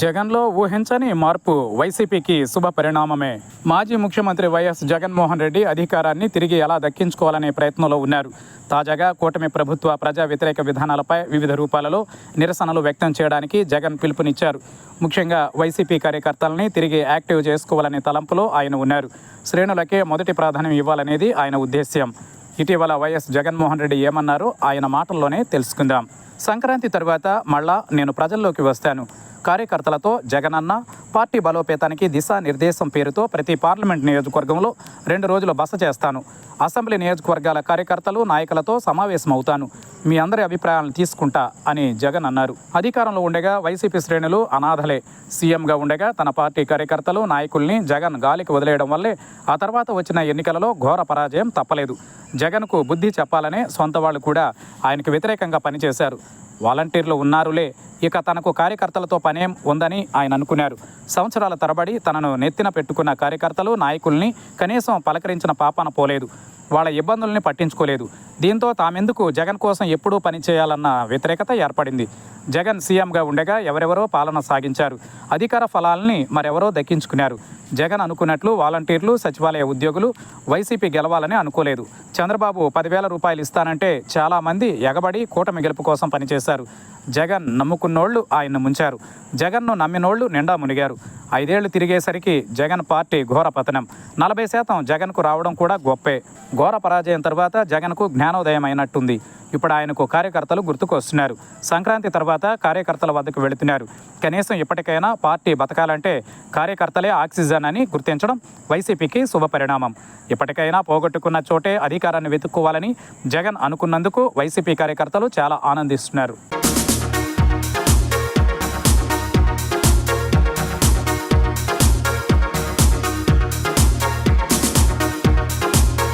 జగన్లో ఊహించని మార్పు వైసీపీకి శుభ పరిణామమే. మాజీ ముఖ్యమంత్రి వైఎస్ జగన్మోహన్ రెడ్డి అధికారాన్ని తిరిగి ఎలా దక్కించుకోవాలనే ప్రయత్నంలో ఉన్నారు. తాజాగా కూటమి ప్రభుత్వ ప్రజా వ్యతిరేక విధానాలపై వివిధ రూపాలలో నిరసనలు వ్యక్తం చేయడానికి జగన్ పిలుపునిచ్చారు. ముఖ్యంగా వైసీపీ కార్యకర్తలని తిరిగి యాక్టివ్ చేసుకోవాలనే తలంపులో ఆయన ఉన్నారు. శ్రేణులకే మొదటి ప్రాధాన్యం ఇవ్వాలనేది ఆయన ఉద్దేశ్యం. ఇటీవల వైఎస్ జగన్మోహన్ రెడ్డి ఏమన్నారో ఆయన మాటల్లోనే తెలుసుకుందాం. సంక్రాంతి తరువాత మళ్ళా నేను ప్రజల్లోకి వస్తాను. కార్యకర్తలతో జగనన్న పార్టీ బలోపేతానికి దిశానిర్దేశం పేరుతో ప్రతి పార్లమెంట్ నియోజకవర్గంలో రెండు రోజులు బస చేస్తాను. అసెంబ్లీ నియోజకవర్గాల కార్యకర్తలు నాయకులతో సమావేశమవుతాను. మీ అందరి అభిప్రాయాలను తీసుకుంటా అని జగన్ అన్నారు. అధికారంలో ఉండగా వైసీపీ శ్రేణులు అనాథలే. సీఎంగా ఉండగా తన పార్టీ కార్యకర్తలు నాయకుల్ని జగన్ గాలికి వదిలేయడం వల్లే ఆ తర్వాత వచ్చిన ఎన్నికలలో ఘోర పరాజయం తప్పలేదు. జగన్కు బుద్ధి చెప్పాలనే సొంత వాళ్ళు కూడా ఆయనకు వ్యతిరేకంగా పనిచేశారు. వాలంటీర్లు ఉన్నారులే ఇక తనకు కార్యకర్తలతో పనేం ఉందని ఆయన అనుకున్నారు. సంవత్సరాల తరబడి తనను నెత్తిన పెట్టుకున్న కార్యకర్తలు నాయకుల్ని కనీసం పలకరించిన పాపాన పోలేదు. వాళ్ళ ఇబ్బందుల్ని పట్టించుకోలేదు. దీంతో తామెందుకు జగన్ కోసం ఎప్పుడూ పనిచేయాలన్న వ్యతిరేకత ఏర్పడింది. జగన్ సీఎంగా ఉండగా ఎవరెవరో పాలన సాగించారు. అధికార ఫలాల్ని మరెవరో దక్కించుకున్నారు. జగన్ అనుకున్నట్లు వాలంటీర్లు సచివాలయ ఉద్యోగులు వైసీపీ గెలవాలని అనుకోలేదు. చంద్రబాబు పదివేల రూపాయలు ఇస్తానంటే చాలామంది ఎగబడి కూటమి గెలుపు కోసం పనిచేశారు. జగన్ నమ్ముకున్నోళ్ళు ఆయన్ను ముంచారు. జగన్ను నమ్మినోళ్ళు నిండా మునిగారు. ఐదేళ్ళు తిరిగేసరికి జగన్ పార్టీ ఘోర పతనం నలభై శాతం జగన్కు రావడం కూడా గొప్పే. ఘోర పరాజయం తర్వాత జగన్కు జ్ఞానోదయం అయినట్టుంది ఇప్పుడు ఆయనకు కార్యకర్తలు గుర్తుకొస్తున్నారు. సంక్రాంతి తర్వాత కార్యకర్తల వద్దకు వెళుతున్నారు. కనీసం ఇప్పటికైనా పార్టీ బతకాలంటే కార్యకర్తలే ఆక్సిజన్ అని గుర్తించడం వైసీపీకి శుభపరిణామం ఇప్పటికైనా పోగొట్టుకున్న చోటే అధికారాన్ని వెతుక్కోవాలని జగన్ అనుకున్నందుకు వైసీపీ కార్యకర్తలు చాలా ఆనందిస్తున్నారు.